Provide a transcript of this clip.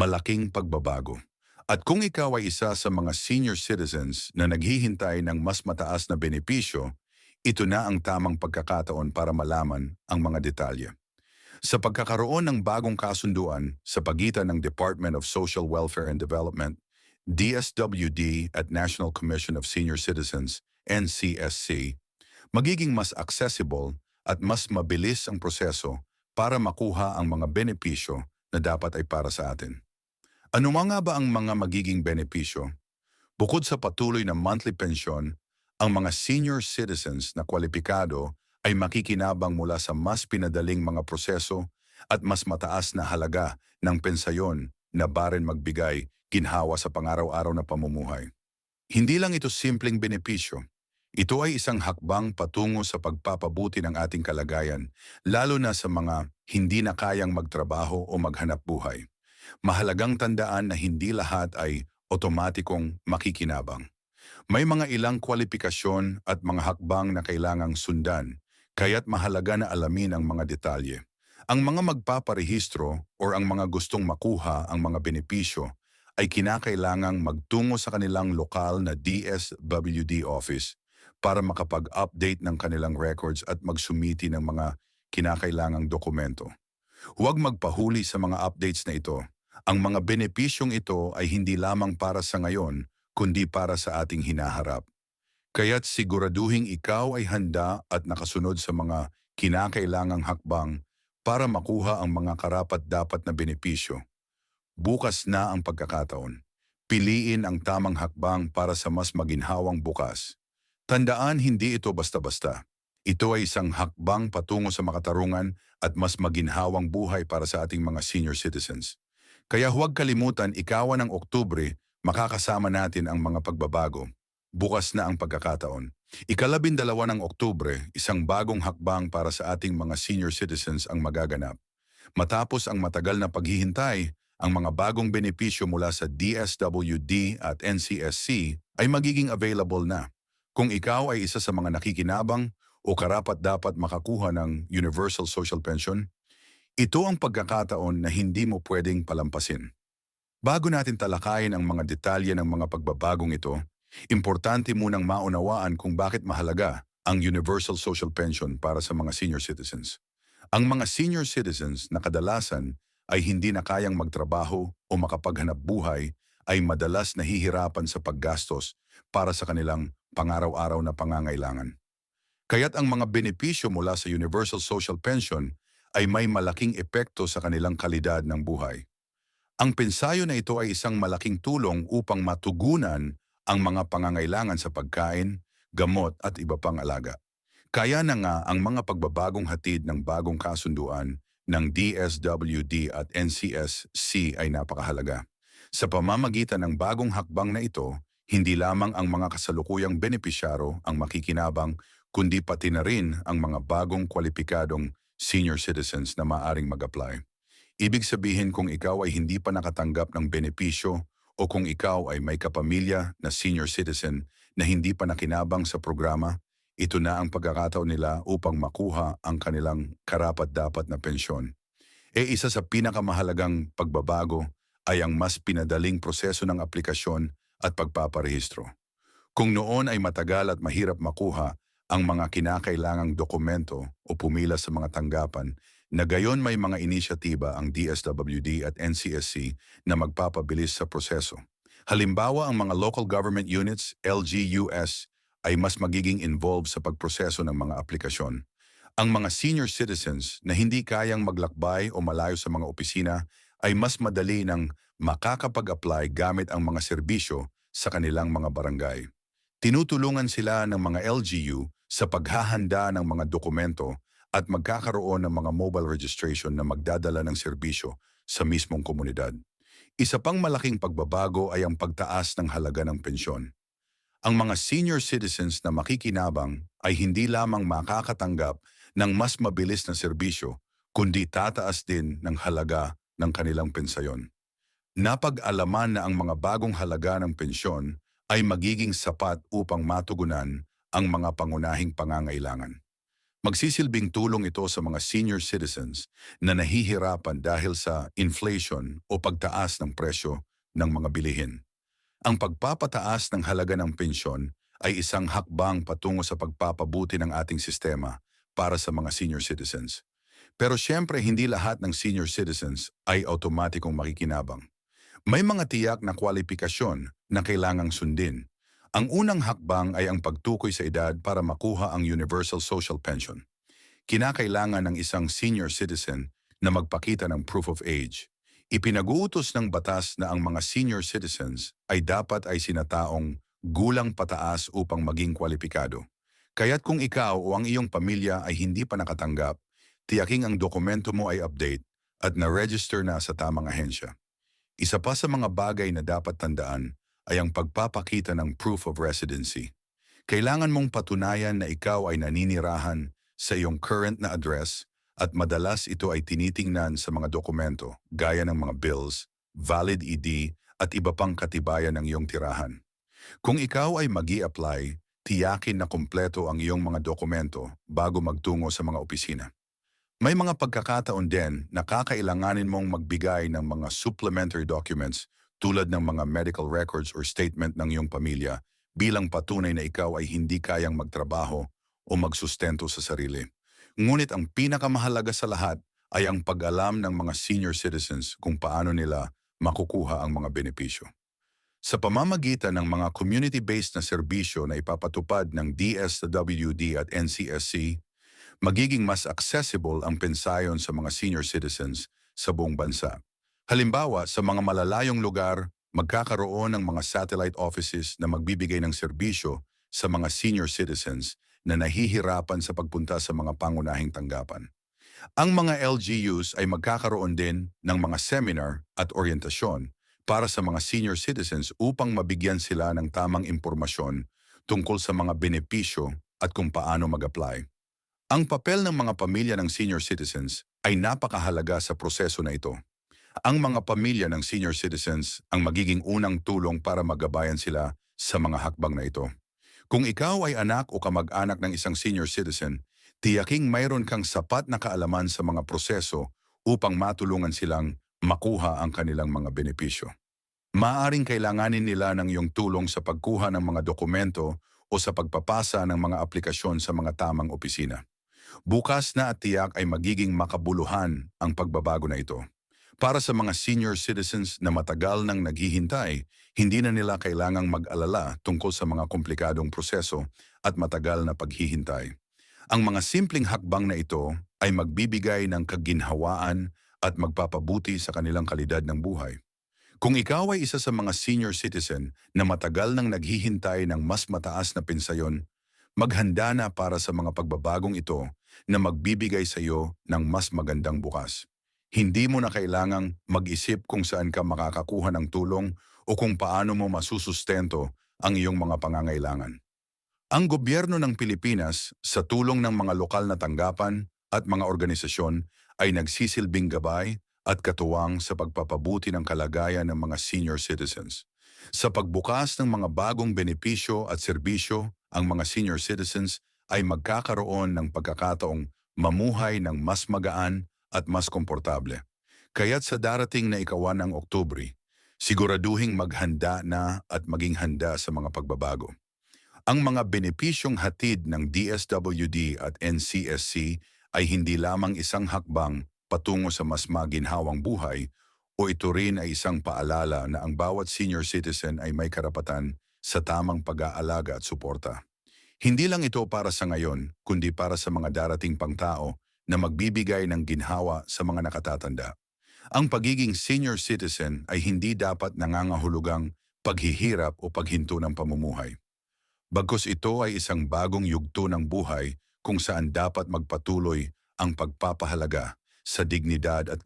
malaking pagbabago. At kung ikaw ay isa sa mga senior citizens na naghihintay ng mas mataas na benepisyo, ito na ang tamang pagkakataon para malaman ang mga detalye. Sa pagkakaroon ng bagong kasunduan sa pagitan ng Department of Social Welfare and Development, DSWD at National Commission of Senior Citizens, NCSC, magiging mas accessible at mas mabilis ang proseso para makuha ang mga benepisyo na dapat ay para sa atin. Ano nga ba ang mga magiging benepisyo? Bukod sa patuloy na monthly pensyon, ang mga senior citizens na kwalipikado ay makikinabang mula sa mas pinadaling mga proseso at mas mataas na halaga ng pensayon na barin magbigay ginhawa sa pangaraw-araw na pamumuhay. Hindi lang ito simpleng benepisyo. Ito ay isang hakbang patungo sa pagpapabuti ng ating kalagayan, lalo na sa mga hindi na kayang magtrabaho o maghanap buhay. Mahalagang tandaan na hindi lahat ay otomatikong makikinabang. May mga ilang kwalifikasyon at mga hakbang na kailangang sundan kaya't mahalaga na alamin ang mga detalye. Ang mga magpaparehistro o ang mga gustong makuha ang mga benepisyo ay kinakailangang magtungo sa kanilang lokal na DSWD office para makapag-update ng kanilang records at magsumiti ng mga kinakailangang dokumento. Huwag magpahuli sa mga updates na ito. Ang mga benepisyong ito ay hindi lamang para sa ngayon, kundi para sa ating hinaharap. Kaya't siguraduhing ikaw ay handa at nakasunod sa mga kinakailangang hakbang para makuha ang mga karapat-dapat na benepisyo. Bukas na ang pagkakataon. Piliin ang tamang hakbang para sa mas maginhawang bukas. Tandaan hindi ito basta-basta. Ito ay isang hakbang patungo sa makatarungan at mas maginhawang buhay para sa ating mga senior citizens. Kaya huwag kalimutan ikawan ng Oktubre, makakasama natin ang mga pagbabago bukas na ang pagkakataon. Ikalabindalawa ng Oktubre, isang bagong hakbang para sa ating mga senior citizens ang magaganap. Matapos ang matagal na paghihintay, ang mga bagong benepisyo mula sa DSWD at NCSC ay magiging available na. Kung ikaw ay isa sa mga nakikinabang o karapat-dapat makakuha ng Universal Social Pension, ito ang pagkakataon na hindi mo pwedeng palampasin. Bago natin talakayin ang mga detalye ng mga pagbabagong ito, Importante munang maunawaan kung bakit mahalaga ang Universal Social Pension para sa mga senior citizens. Ang mga senior citizens na kadalasan ay hindi na kayang magtrabaho o makapaghanap buhay ay madalas nahihirapan sa paggastos para sa kanilang pangaraw-araw na pangangailangan. Kaya't ang mga benepisyo mula sa Universal Social Pension ay may malaking epekto sa kanilang kalidad ng buhay. Ang pensayo na ito ay isang malaking tulong upang matugunan ang mga pangangailangan sa pagkain, gamot at iba pang alaga. Kaya na nga ang mga pagbabagong hatid ng bagong kasunduan ng DSWD at NCSC ay napakahalaga. Sa pamamagitan ng bagong hakbang na ito, hindi lamang ang mga kasalukuyang benepisyaro ang makikinabang, kundi pati na rin ang mga bagong kwalipikadong senior citizens na maaring mag-apply. Ibig sabihin kung ikaw ay hindi pa nakatanggap ng benepisyo o kung ikaw ay may kapamilya na senior citizen na hindi pa nakinabang sa programa, ito na ang pagkakataon nila upang makuha ang kanilang karapat-dapat na pensyon. E isa sa pinakamahalagang pagbabago ay ang mas pinadaling proseso ng aplikasyon at pagpaparehistro. Kung noon ay matagal at mahirap makuha ang mga kinakailangang dokumento o pumila sa mga tanggapan, na gayon may mga inisyatiba ang DSWD at NCSC na magpapabilis sa proseso. Halimbawa ang mga local government units, LGUS, ay mas magiging involved sa pagproseso ng mga aplikasyon. Ang mga senior citizens na hindi kayang maglakbay o malayo sa mga opisina ay mas madali ng makakapag-apply gamit ang mga serbisyo sa kanilang mga barangay. Tinutulungan sila ng mga LGU sa paghahanda ng mga dokumento at magkakaroon ng mga mobile registration na magdadala ng serbisyo sa mismong komunidad. Isa pang malaking pagbabago ay ang pagtaas ng halaga ng pensyon. Ang mga senior citizens na makikinabang ay hindi lamang makakatanggap ng mas mabilis na serbisyo, kundi tataas din ng halaga ng kanilang pensayon. Napag-alaman na ang mga bagong halaga ng pensyon ay magiging sapat upang matugunan ang mga pangunahing pangangailangan. Magsisilbing tulong ito sa mga senior citizens na nahihirapan dahil sa inflation o pagtaas ng presyo ng mga bilihin. Ang pagpapataas ng halaga ng pensyon ay isang hakbang patungo sa pagpapabuti ng ating sistema para sa mga senior citizens. Pero siyempre hindi lahat ng senior citizens ay automatikong makikinabang. May mga tiyak na kwalifikasyon na kailangang sundin. Ang unang hakbang ay ang pagtukoy sa edad para makuha ang Universal Social Pension. Kinakailangan ng isang senior citizen na magpakita ng proof of age. Ipinag-uutos ng batas na ang mga senior citizens ay dapat ay sinataong gulang pataas upang maging kwalipikado. Kaya't kung ikaw o ang iyong pamilya ay hindi pa nakatanggap, tiyaking ang dokumento mo ay update at na-register na sa tamang ahensya. Isa pa sa mga bagay na dapat tandaan ay ang pagpapakita ng proof of residency. Kailangan mong patunayan na ikaw ay naninirahan sa iyong current na address at madalas ito ay tinitingnan sa mga dokumento gaya ng mga bills, valid ED at iba pang katibayan ng iyong tirahan. Kung ikaw ay mag apply tiyakin na kumpleto ang iyong mga dokumento bago magtungo sa mga opisina. May mga pagkakataon din na kakailanganin mong magbigay ng mga supplementary documents tulad ng mga medical records or statement ng iyong pamilya bilang patunay na ikaw ay hindi kayang magtrabaho o magsustento sa sarili. Ngunit ang pinakamahalaga sa lahat ay ang pag-alam ng mga senior citizens kung paano nila makukuha ang mga benepisyo. Sa pamamagitan ng mga community-based na serbisyo na ipapatupad ng DSWD at NCSC, magiging mas accessible ang pensayon sa mga senior citizens sa buong bansa. Halimbawa, sa mga malalayong lugar, magkakaroon ng mga satellite offices na magbibigay ng serbisyo sa mga senior citizens na nahihirapan sa pagpunta sa mga pangunahing tanggapan. Ang mga LGUs ay magkakaroon din ng mga seminar at orientasyon para sa mga senior citizens upang mabigyan sila ng tamang impormasyon tungkol sa mga benepisyo at kung paano mag-apply. Ang papel ng mga pamilya ng senior citizens ay napakahalaga sa proseso na ito. Ang mga pamilya ng senior citizens ang magiging unang tulong para magabayan sila sa mga hakbang na ito. Kung ikaw ay anak o kamag-anak ng isang senior citizen, tiyaking mayroon kang sapat na kaalaman sa mga proseso upang matulungan silang makuha ang kanilang mga benepisyo. Maaring kailanganin nila ng iyong tulong sa pagkuha ng mga dokumento o sa pagpapasa ng mga aplikasyon sa mga tamang opisina. Bukas na at tiyak ay magiging makabuluhan ang pagbabago na ito. Para sa mga senior citizens na matagal nang naghihintay, hindi na nila kailangang mag-alala tungkol sa mga komplikadong proseso at matagal na paghihintay. Ang mga simpleng hakbang na ito ay magbibigay ng kaginhawaan at magpapabuti sa kanilang kalidad ng buhay. Kung ikaw ay isa sa mga senior citizen na matagal nang naghihintay ng mas mataas na pensayon, maghanda na para sa mga pagbabagong ito na magbibigay sa iyo ng mas magandang bukas. Hindi mo na kailangang mag-isip kung saan ka makakakuha ng tulong o kung paano mo masusustento ang iyong mga pangangailangan. Ang gobyerno ng Pilipinas sa tulong ng mga lokal na tanggapan at mga organisasyon ay nagsisilbing gabay at katuwang sa pagpapabuti ng kalagayan ng mga senior citizens. Sa pagbukas ng mga bagong benepisyo at serbisyo, ang mga senior citizens ay magkakaroon ng pagkakataong mamuhay ng mas magaan at mas komportable. Kaya't sa darating na ikawan ng Oktubre, siguraduhing maghanda na at maging handa sa mga pagbabago. Ang mga benepisyong hatid ng DSWD at NCSC ay hindi lamang isang hakbang patungo sa mas maginhawang buhay o ito rin ay isang paalala na ang bawat senior citizen ay may karapatan sa tamang pag-aalaga at suporta. Hindi lang ito para sa ngayon, kundi para sa mga darating pang tao na magbibigay ng ginhawa sa mga nakatatanda. Ang pagiging senior citizen ay hindi dapat nangangahulugang paghihirap o paghinto ng pamumuhay. Bagkus ito ay isang bagong yugto ng buhay kung saan dapat magpatuloy ang pagpapahalaga sa dignidad at